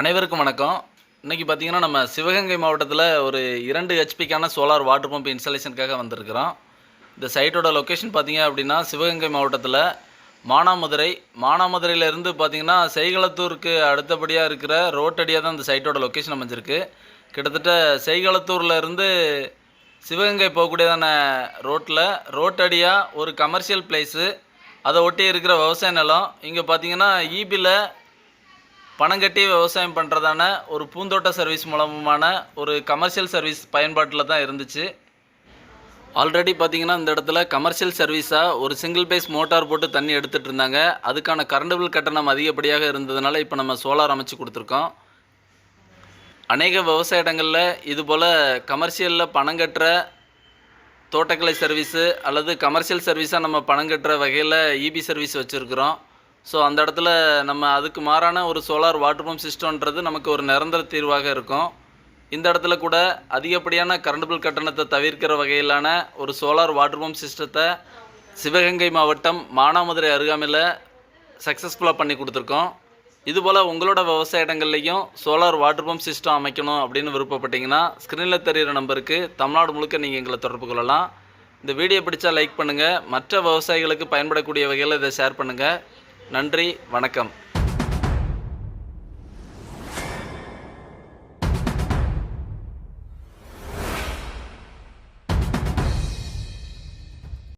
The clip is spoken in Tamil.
அனைவருக்கும் வணக்கம். இன்றைக்கி பார்த்தீங்கன்னா நம்ம சிவகங்கை மாவட்டத்தில் ஒரு இரண்டு ஹெச்பிக்கான சோலார் வாட்டர் பம்ப் இன்ஸ்டாலேஷனுக்காக வந்திருக்கிறோம். இந்த சைட்டோட லொக்கேஷன் பார்த்திங்க அப்படின்னா சிவகங்கை மாவட்டத்தில் மானாமதுரை. மானாமதுரையிலேருந்து பார்த்தீங்கன்னா செய்களத்தூருக்கு அடுத்தபடியாக இருக்கிற ரோட்டடியாக தான் இந்த சைட்டோட லொக்கேஷன் அமைஞ்சிருக்கு. கிட்டத்தட்ட செய்களத்தூர்லேருந்து சிவகங்கை போகக்கூடியதான ரோட்டில் ரோட்டடியாக ஒரு கமர்ஷியல் பிளேஸு அதை ஒட்டி இருக்கிற விவசாய நிலம். இங்கே பார்த்தீங்கன்னா ஈபியில் பணம் கட்டி விவசாயம் பண்ணுறதான ஒரு பூந்தோட்ட சர்வீஸ் மூலமான ஒரு கமர்ஷியல் சர்வீஸ் பயன்பாட்டில் தான் இருந்துச்சு. ஆல்ரெடி பார்த்தீங்கன்னா இந்த இடத்துல கமர்ஷியல் சர்வீஸாக ஒரு சிங்கிள் பேஸ் மோட்டார் போட்டு தண்ணி எடுத்துகிட்டு இருந்தாங்க. அதுக்கான கரண்ட் பில் கட்டணம் அதிகப்படியாக இருந்ததுனால இப்போ நம்ம சோலார் அமைச்சு கொடுத்துருக்கோம். அநேக விவசாய இடங்களில் இதுபோல் கமர்ஷியலில் பணம் கட்டுற தோட்டக்கலை சர்வீஸு அல்லது கமர்ஷியல் சர்வீஸாக நம்ம பணம் கட்டுற வகையில் இபி சர்வீஸ் வச்சுருக்குறோம். ஸோ அந்த இடத்துல நம்ம அதுக்கு மாறான ஒரு சோலார் வாட்டர் பம்ப் சிஸ்டம்ன்றது நமக்கு ஒரு நிரந்தர தீர்வாக இருக்கும். இந்த இடத்துல கூட அதிகப்படியான கரண்ட் பில் கட்டணத்தை தவிர்க்கிற வகையிலான ஒரு சோலார் வாட்டர் பம்ப் சிஸ்டத்தை சிவகங்கை மாவட்டம் மானாமதுரை அருகாமையில் சக்ஸஸ்ஃபுல்லாக பண்ணி கொடுத்துருக்கோம். இதுபோல் உங்களோட விவசாய இடங்கள்லையும் சோலார் வாட்டர் பம்ப் சிஸ்டம் அமைக்கணும் அப்படின்னு விருப்பப்பட்டீங்கன்னா ஸ்க்ரீனில் தெரிகிற நம்பருக்கு தமிழ்நாடு முழுக்க நீங்கள் எங்களை தொடர்பு கொள்ளலாம். இந்த வீடியோ பிடிச்சா லைக் பண்ணுங்கள் மற்ற விவசாயிகளுக்கு பயன்படக்கூடிய வகையில் இதை ஷேர் பண்ணுங்கள் நன்றி வணக்கம்.